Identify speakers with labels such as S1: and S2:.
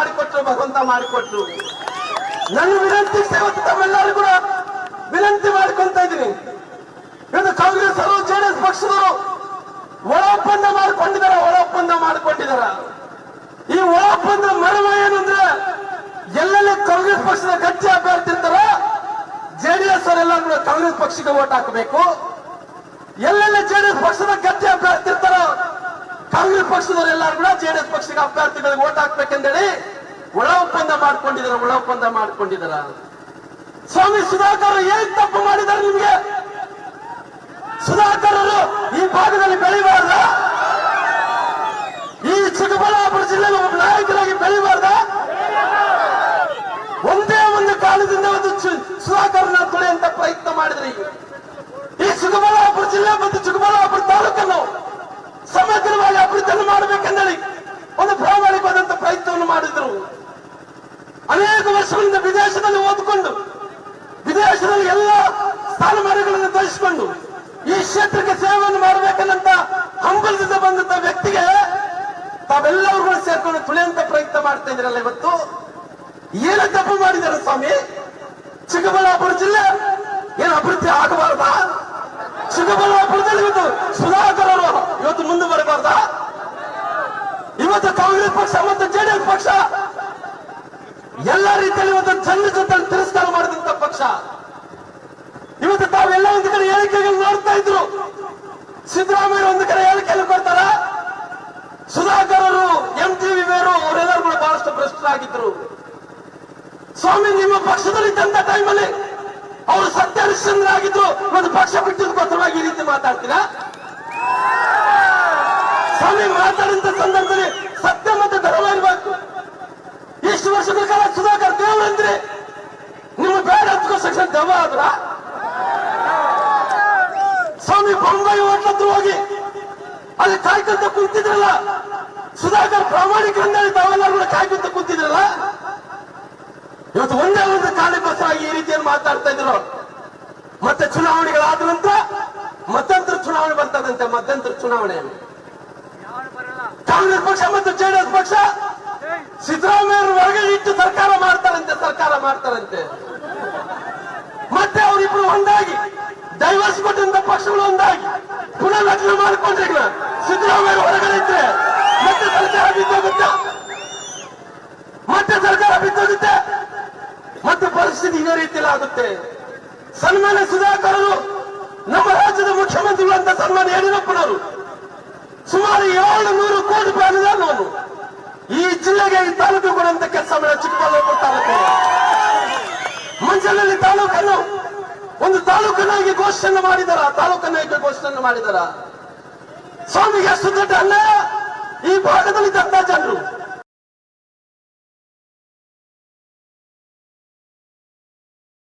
S1: ಮಾಡಿಕೊಟ್ರು, ಭಗವಂತ ಮಾಡಿಕೊಟ್ರು. ನನ್ನ ವಿನಂತಿ ಇವತ್ತು ತಮ್ಮೆಲ್ಲರೂ ಕೂಡ ವಿನಂತಿ ಮಾಡ್ಕೊಂತ ಇದ್ದೀನಿ. ಇವತ್ತು ಕಾಂಗ್ರೆಸ್ ಅವರು ಜೆಡಿಎಸ್ ಪಕ್ಷದವರು ಒಳ ಒಪ್ಪಂದ ಮಾಡಿಕೊಂಡಿದ್ದಾರೆ, ಒಳ ಒಪ್ಪಂದ ಮಾಡಿಕೊಂಡಿದ್ದಾರೆ ಈ ಒಳ ಒಪ್ಪಂದ ಮರ್ಮ ಏನಂದ್ರೆ ಎಲ್ಲೆಲ್ಲಿ ಕಾಂಗ್ರೆಸ್ ಪಕ್ಷದ ಗಟ್ಟಿ ಅಭ್ಯರ್ಥಿ ಇರ್ತಾರ ಜೆಡಿಎಸ್ ಅವರೆಲ್ಲ ಕೂಡ ಕಾಂಗ್ರೆಸ್ ಪಕ್ಷಕ್ಕೆ ಓಟ್ ಹಾಕಬೇಕು. ಎಲ್ಲೆಲ್ಲಿ ಜೆಡಿಎಸ್ ಪಕ್ಷದ ಗಟ್ಟಿ ಅಭ್ಯರ್ಥಿ ಇರ್ತಾರೋ, ಕಾಂಗ್ರೆಸ್ ಪಕ್ಷದವರೆಲ್ಲರೂ ಕೂಡ ಜೆಡಿಎಸ್ ಪಕ್ಷಕ್ಕೆ ಅಭ್ಯರ್ಥಿಗಳಿಗೆ ಓಟ್ ಹಾಕ್ಬೇಕೆಂದೇಳಿ ಒಳ ಒಪ್ಪಂದ ಮಾಡ್ಕೊಂಡಿದಾರ ಒಳ ಒಪ್ಪಂದ ಮಾಡ್ಕೊಂಡಿದಾರ? ಸ್ವಾಮಿ ಸುಧಾಕರ್ ಏನ್ ತಪ್ಪು ಮಾಡಿದ್ದಾರೆ ನಿಮ್ಗೆ? ಸುಧಾಕರ್ ಅವರು ಈ ಭಾಗದಲ್ಲಿ ಬೆಳಿಬಾರ್ದ? ಈ ಚಿಕ್ಕಬಳ್ಳಾಪುರ ಜಿಲ್ಲೆಯಲ್ಲಿ ಒಬ್ಬ ನಾಯಕರಾಗಿ ಬೆಳಿಬಾರ್ದ? ಒಂದೇ ಒಂದು ಕಾಲದಿಂದ ಒಂದು ಸುಧಾಕರ್ನ ತುಳಿಯುವಂತ ಪ್ರಯತ್ನ ಮಾಡಿದ್ರಿ. ಈ ಚಿಕ್ಕಬಳ್ಳಾಪುರ ಜಿಲ್ಲೆ ಮತ್ತು ಚಿಕ್ಕಬಳ್ಳಾಪುರ ತಾಲೂಕನ್ನು ಸಮಗ್ರವಾಗಿ ಅಭಿವೃದ್ಧಿಯನ್ನು ಮಾಡಬೇಕೆಂದೇಳಿ ಒಂದು ಪ್ರಾಮಾಣಿಕವಾದಂತ ಪ್ರಯತ್ನವನ್ನು ಮಾಡಿದ್ರು. ಅನೇಕ ವರ್ಷಗಳಿಂದ ವಿದೇಶದಲ್ಲಿ ಓದಿಕೊಂಡು, ವಿದೇಶದಲ್ಲಿ ಎಲ್ಲ ಸ್ಥಾನಮಾನಗಳನ್ನು ಗಳಿಸಿಕೊಂಡು ಈ ಕ್ಷೇತ್ರಕ್ಕೆ ಸೇವೆಯನ್ನು ಮಾಡಬೇಕನ್ನಂತ ಹಂಬಲದಿಂದ ಬಂದಂತ ವ್ಯಕ್ತಿಗೆ ತಾವೆಲ್ಲರೂ ಕೂಡ ಸೇರ್ಕೊಂಡು ತುಳಿಯಂತ ಪ್ರಯತ್ನ ಮಾಡ್ತಾ ಇದ್ರಲ್ಲ ಇವತ್ತು? ಏನು ತಪ್ಪು ಮಾಡಿದಾರೆ ಸ್ವಾಮಿ, ಚಿಕ್ಕಬಳ್ಳಾಪುರ ಜಿಲ್ಲೆ ಏನು ಅಭಿವೃದ್ಧಿ ಆಗಬಾರ್ದ? ಚಿಕ್ಕಬಳ್ಳಾಪುರದಲ್ಲಿ ಇವತ್ತು ಸುಧಾಕರ್ ಇವತ್ತು ಮುಂದೆ ಬರಬಾರ್ದ ಇವತ್ತು ಕಾಂಗ್ರೆಸ್ ಪಕ್ಷ ಮತ್ತು ಜೆಡಿಎಸ್ ಪಕ್ಷ ಎಲ್ಲ ರೀತಿಯಲ್ಲಿ ಒಂದು ಜನರ ಜೊತೆ ತಿರಸ್ಕಾರ ಮಾಡಿದಂತ ಪಕ್ಷ. ಇವತ್ತು ತಾವೆಲ್ಲ ಒಂದು ಕಡೆ ಹೇಳಿಕೆಗಳು ನೋಡ್ತಾ ಇದ್ರು. ಸಿದ್ದರಾಮಯ್ಯ ಒಂದು ಕಡೆ ಹೇಳಿಕೆಯಲ್ಲಿ ಕೊಡ್ತಾರ? ಸುಧಾಕರ್ ಅವರು ಎಂ ಟಿ ವಿವೇರು ಅವರೆಲ್ಲರೂ ಕೂಡ ಬಹಳಷ್ಟು ಭ್ರಷ್ಟರಾಗಿದ್ರು. ಸ್ವಾಮಿ, ನಿಮ್ಮ ಪಕ್ಷದಲ್ಲಿ ತಂದ ಟೈಮಲ್ಲಿ ಅವರು ಸತ್ಯ ಹರಿಶ್ಚಂದ್ರಾಗಿದ್ರು ಒಂದು ಪಕ್ಷ ಬಿಟ್ಟಿದ್ದಕ್ಕೋಸ್ಕರವಾಗಿ ಈ ರೀತಿ ಮಾತಾಡ್ತೀರಾ? ಆದ್ರ? ಸ್ವಾಮಿ ಬೊಂಬಾಯಿ ಹೋಟ್ಲತ್ರ ಹೋಗಿ ಅಲ್ಲಿ ಕಾಯ್ಕೊಂತ ಕುಂತಿದ್ರಲ್ಲ? ಸುಧಾಕರ್ ಪ್ರಾಮಾಣಿಕರಿಂದ ತಾವೆಲ್ಲರೂ ಕಾಯ್ಕೊಂತ ಕುಂತಿದ್ರಲ್ಲ? ಇವತ್ತು ಒಂದೇ ಒಂದು ಕಾರಣಕ್ಕೋಸ್ಕರ ಈ ರೀತಿಯಲ್ಲಿ ಮಾತಾಡ್ತಾ ಇದ್ರು ಮತ್ತೆ ಚುನಾವಣೆಗಳಾದ ನಂತರ ಮಧ್ಯಂತರ ಚುನಾವಣೆ ಬರ್ತದಂತೆ ಮಧ್ಯಂತರ ಚುನಾವಣೆ. ಕಾಂಗ್ರೆಸ್ ಪಕ್ಷ ಮತ್ತು ಜೆಡಿಎಸ್ ಪಕ್ಷ ಸಿದ್ದರಾಮಯ್ಯ ಹೊರಗೆ ಇಟ್ಟು ಸರ್ಕಾರ ಮಾಡ್ತಾರಂತೆ ಸರ್ಕಾರ ಮಾಡ್ತಾರಂತೆ. ಒಂದಾಗಿ ಕೊಟ್ಟಂತ ಪಕ್ಷಗಳು ಒಂದಾಗಿ ಪುನಃ ರಚನೆ ಮಾಡಿಕೊಂಡ್ರೆ ಈಗ ಸಿದ್ದರಾಮಯ್ಯ ಹೊರಗಡೆ ಇದ್ರೆ ಮತ್ತೆ ಸರ್ಕಾರ ಬಿದ್ದೋಗುತ್ತೆ. ಮತ್ತೆ ಸರ್ಕಾರ ಬಿದ್ದೋಗುತ್ತೆ. ಮತ್ತೆ ಪರಿಸ್ಥಿತಿ ಇದೇ ರೀತಿಯಲ್ಲಿ ಆಗುತ್ತೆ. ಸನ್ಮಾನ ಸುಧಾಕರ್ ನಮ್ಮ ರಾಜ್ಯದ ಮುಖ್ಯಮಂತ್ರಿಗಳು ಅಂತ ಸನ್ಮಾನ್ಯ ಯಡಿಯೂರಪ್ಪನವರು, ಸುಮಾರು ಏಳು ನೂರು ಕೋಟಿ ರೂಪಾಯಿ ಅನುದಾನವನ್ನು ಈ ಜಿಲ್ಲೆಗೆ, ಈ ತಾಲೂಕು ಕೊಡುವಂತ ಕೆಲಸ ಮಾಡಿದ ಚಿಕ್ಕಬಳ್ಳಾಪುರ ತಾಲೂಕು ಮಂಚಲಲ್ಲಿ ತಾಲೂಕನ್ನು ಒಂದು ತಾಲೂಕನ್ನಾಗಿ ಘೋಷಣೆ ಮಾಡಿದಾರ ನಾಯಕ ಘೋಷಣೆ ಮಾಡಿದಾರ. ಸ್ವಾಮಿಗೆ ಅಷ್ಟು ದೊಡ್ಡ ಅಲ್ಲ ಈ ಭಾಗದಲ್ಲಿ ಜನರು